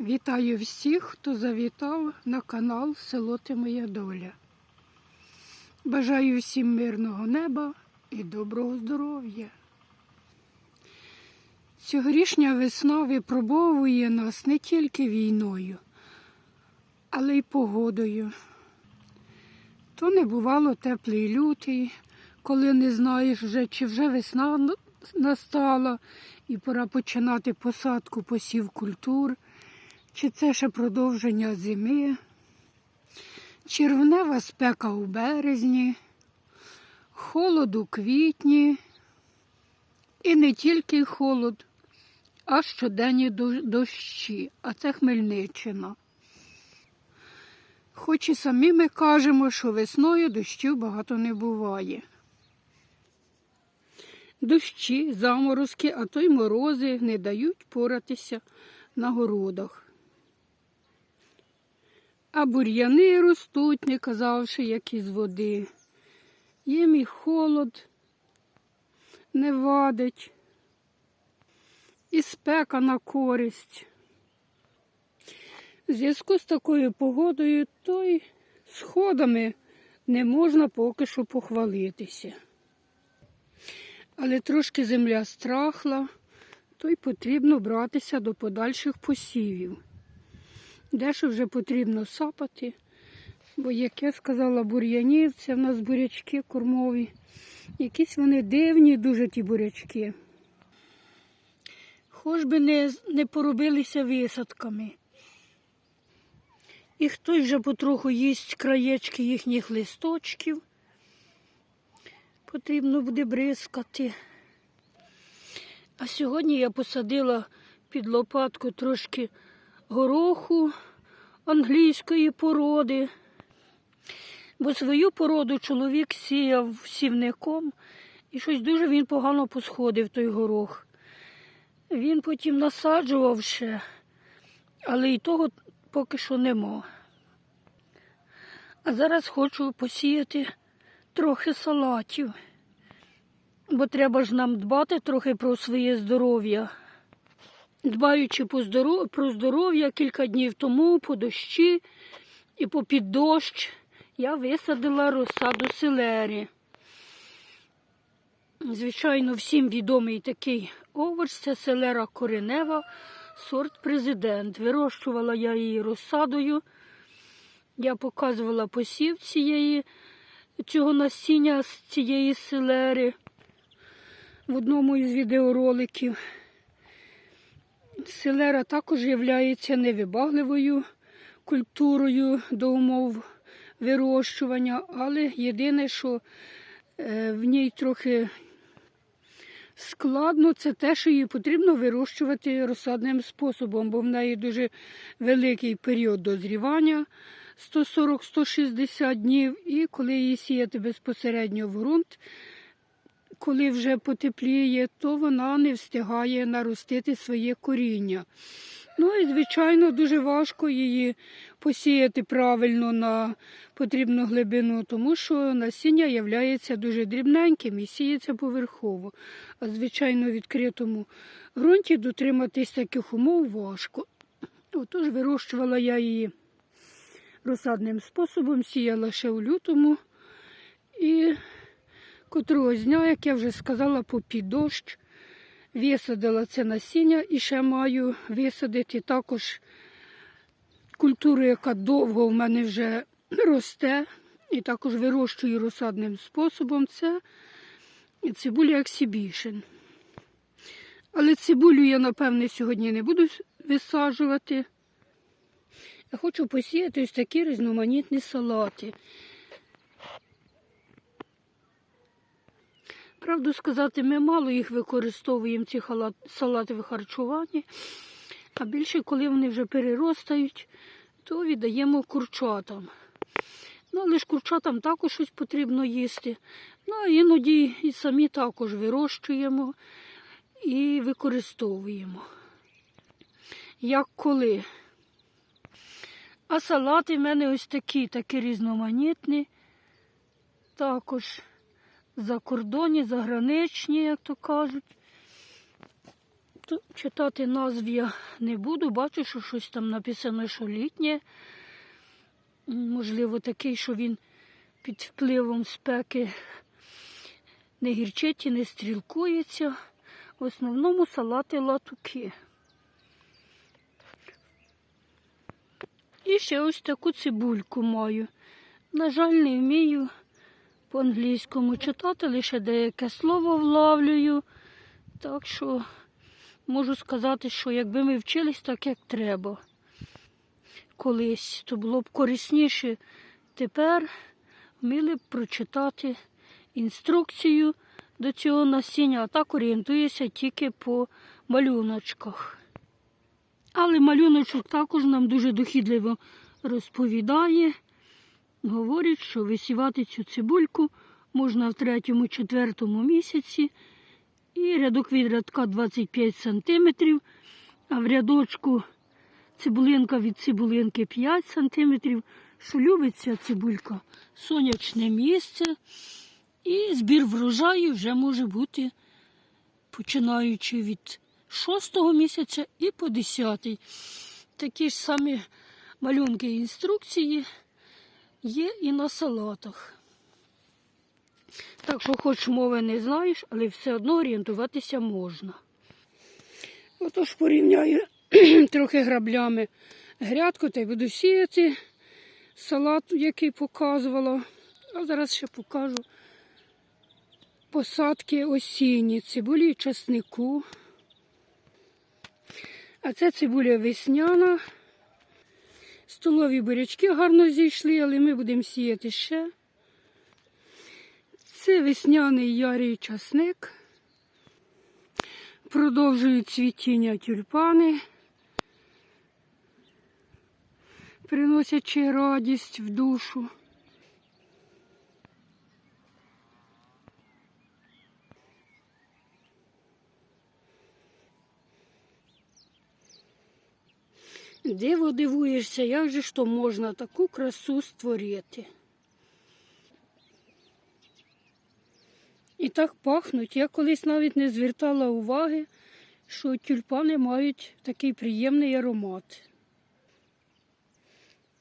Вітаю всіх, хто завітав на канал Село Ти Моя Доля. Бажаю всім мирного неба і доброго здоров'я. Цьогорічня весна випробовує нас не тільки війною, але й погодою. То не бувало теплий лютий, коли не знаєш вже, чи вже весна настала і пора починати посадку посів культур, чи це ще продовження зими, червнева спека у березні, холод у квітні, і не тільки холод, а щоденні дощі, а це Хмельниччина. Хоч і самі ми кажемо, що весною дощів багато не буває. Дощі, заморозки, а то й морози не дають поратися на городах. А бур'яни ростуть, не казавши, як із води. Їм і холод не вадить, і спека на користь. В зв'язку з такою погодою, то й сходами не можна поки що похвалитися. Але трошки земля страхла, то й потрібно братися до подальших посівів. Дещо вже потрібно сапати, бо, як я сказала, бур'янів, це в нас бурячки кормові. Якісь вони дивні, дуже ті бурячки. Хоч би не, не поробилися висадками. І хтось вже потроху їсть краєчки їхніх листочків. Потрібно буде бризкати. А сьогодні я посадила під лопатку трошки гороху англійської породи. Бо свою породу чоловік сіяв сівником, і щось дуже він погано посходив той горох. Він потім насаджував ще, але і того поки що нема. А зараз хочу посіяти трохи салатів, бо треба ж нам дбати трохи про своє здоров'я. Дбаючи про здоров'я кілька днів тому, по дощі і попід дощ, я висадила розсаду селері. Звичайно, всім відомий такий овоч це селера коренева, сорт президент. Вирощувала я її розсадою. Я показувала посів цієї, цього насіння з цієї селери в одному із відеороликів. Селера також є невибагливою культурою до умов вирощування, але єдине, що е, в ній трохи складно, це те, що її потрібно вирощувати розсадним способом, бо в неї дуже великий період дозрівання 140-160 днів, і коли її сіяти безпосередньо в ґрунт, коли вже потепліє, то вона не встигає наростити своє коріння. Ну і, звичайно, дуже важко її посіяти правильно на потрібну глибину, тому що насіння є дуже дрібненьким і сіється поверхово. А звичайно, в відкритому ґрунті дотриматись таких умов важко. Отож, вирощувала я її розсадним способом, сіяла ще у лютому. І котрогось дня, як я вже сказала, попід дощ висадила це насіння і ще маю висадити також культуру, яка довго в мене вже росте, і також вирощую розсадним способом. Це цибуля ексібішен. Але цибулю я, напевне, сьогодні не буду висаджувати. Я хочу посіяти ось такі різноманітні салати. Правду сказати, ми мало їх використовуємо, ці салати в харчуванні, а більше, коли вони вже переростають, то віддаємо курчатам. Ну, але ж курчатам також щось потрібно їсти. Ну, а іноді і самі також вирощуємо і використовуємо. Як коли. А салати в мене ось такі, такі різноманітні. Також закордонні, заграничні, як то кажуть. читати назв я не буду. Бачу, що щось там написано, що літнє. Можливо, такий, що він під впливом спеки не гірчить і не стрілкується. В основному салати латуки. І ще ось таку цибульку маю. На жаль, не вмію по-англійському читати, лише деяке слово влавлюю. Так що можу сказати, що якби ми вчились так, як треба колись, то було б корисніше. Тепер вміли б прочитати інструкцію до цього насіння, а так орієнтуюся тільки по малюночках. Але малюночок також нам дуже дохідливо розповідає. Говорить, що висівати цю цибульку можна в третьому-четвертому місяці. І рядок від рядка 25 см, а в рядочку цибулинка від цибулинки 5 см. Що любить ця цибулька? Сонячне місце. І збір врожаю вже може бути починаючи від 6 місяця і по 10. Такі ж самі малюнки інструкції є і на салатах. Так що, хоч мови не знаєш, але все одно орієнтуватися можна. Отож порівняю трохи граблями грядку та й буду сіяти салат, який показувала. А зараз ще покажу посадки осінні, цибулі і часнику. А це цибуля весняна. Столові бурячки гарно зійшли, але ми будемо сіяти ще. Це весняний ярий часник. Продовжують цвітіння тюльпани, приносячи радість в душу. Диво дивуєшся, як же ж то можна таку красу створити. І так пахнуть. Я колись навіть не звертала уваги, що тюльпани мають такий приємний аромат.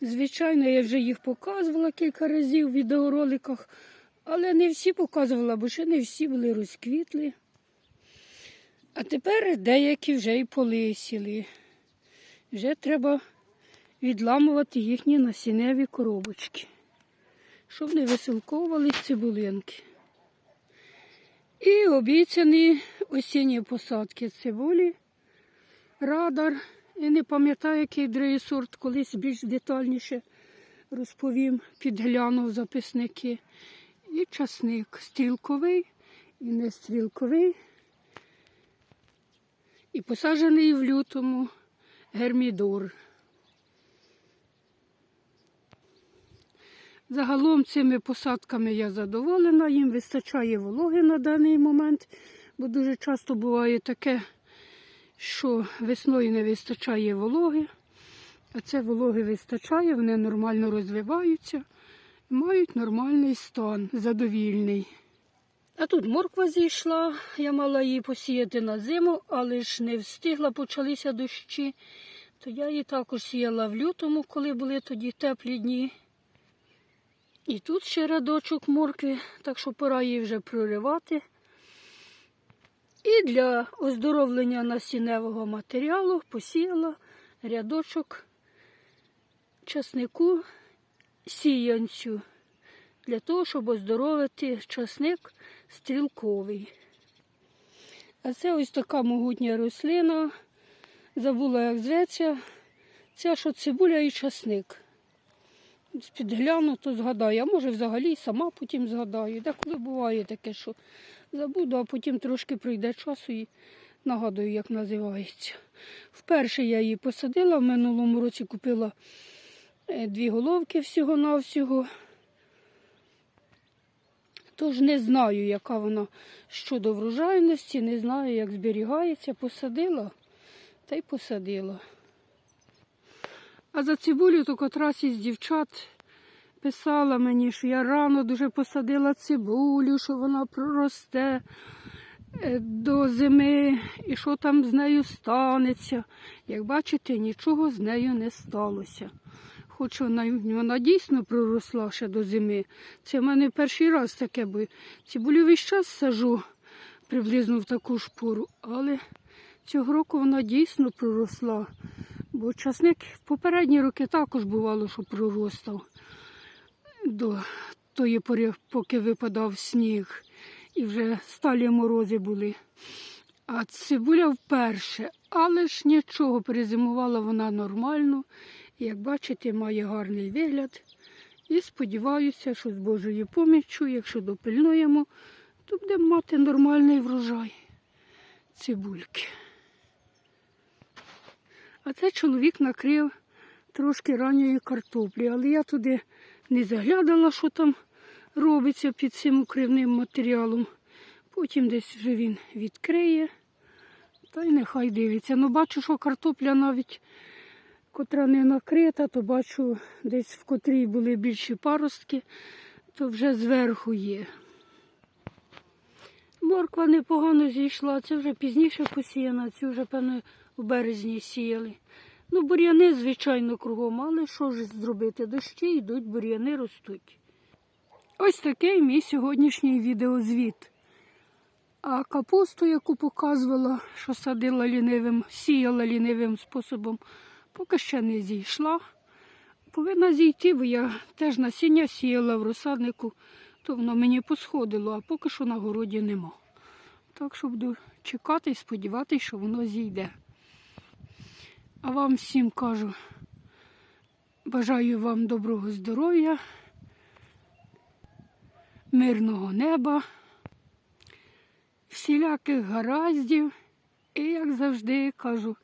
Звичайно, я вже їх показувала кілька разів в відеороликах, але не всі показувала, бо ще не всі були розквітли. А тепер деякі вже і полисіли. Вже треба відламувати їхні насінневі коробочки, щоб не висилковувались цибулинки. І обіцяні осінні посадки цибулі, радар. І не пам'ятаю, який другий колись більш детальніше розповім, підглянув записники. І часник стрілковий і не стрілковий. І посаджений в лютому гермідор. Загалом цими посадками я задоволена, їм вистачає вологи на даний момент, бо дуже часто буває таке, що весною не вистачає вологи, а це вологи вистачає, вони нормально розвиваються мають нормальний стан, задовільний. А тут морква зійшла, я мала її посіяти на зиму, але ж не встигла, почалися дощі, то я її також сіяла в лютому, коли були тоді теплі дні. І тут ще рядочок моркви, так що пора її вже проривати. І для оздоровлення насінневого матеріалу посіяла рядочок часнику сіянцю, для того, щоб оздоровити часник стрілковий. А це ось така могутня рослина. Забула, як зветься. Це що цибуля і часник. Підгляну, то згадаю, а може взагалі сама потім згадаю. Деколи буває таке, що забуду, а потім трошки пройде часу і нагадую, як називається. Вперше я її посадила, в минулому році купила е, дві головки всього-навсього. Тож не знаю, яка вона щодо врожайності, не знаю, як зберігається. Посадила та й посадила. А за цибулю то котрась із дівчат писала мені, що я рано дуже посадила цибулю, що вона проросте. е, до зими і що там з нею станеться. Як бачите, нічого з нею не сталося. Хоч вона, вона дійсно проросла ще до зими. Це в мене перший раз таке, бо цибулю весь час сажу приблизно в таку ж пору, але цього року вона дійсно проросла. Бо часник в попередні роки також бувало, що проростав до тої пори, поки випадав сніг і вже сталі морози були. А цибуля вперше, але ж нічого, перезимувала вона нормально. Як бачите, має гарний вигляд. І сподіваюся, що з Божою поміччю, якщо допильнуємо, то будемо мати нормальний врожай цибульки. А це чоловік накрив трошки ранньої картоплі, але я туди не заглядала, що там робиться під цим укривним матеріалом. Потім десь вже він відкриє. Та й нехай дивиться. Ну бачу, що картопля навіть, котра не накрита, то бачу, десь в котрій були більші паростки, то вже зверху є. Морква непогано зійшла, це вже пізніше посіяна, цю вже, певно, у березні сіяли. Ну, бур'яни, звичайно, кругом, але що ж зробити? Дощі йдуть, бур'яни ростуть. Ось такий мій сьогоднішній відеозвіт. А капусту, яку показувала, що садила лінивим, сіяла лінивим способом, поки ще не зійшла. Повинна зійти, бо я теж насіння сіяла в розсаднику, то воно мені посходило, а поки що на городі нема. Так що буду чекати і сподіватися, що воно зійде. А вам всім кажу, бажаю вам доброго здоров'я, мирного неба, всіляких гараздів. І, як завжди, кажу,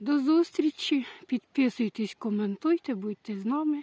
до зустрічі. Підписуйтесь, коментуйте, будьте з нами.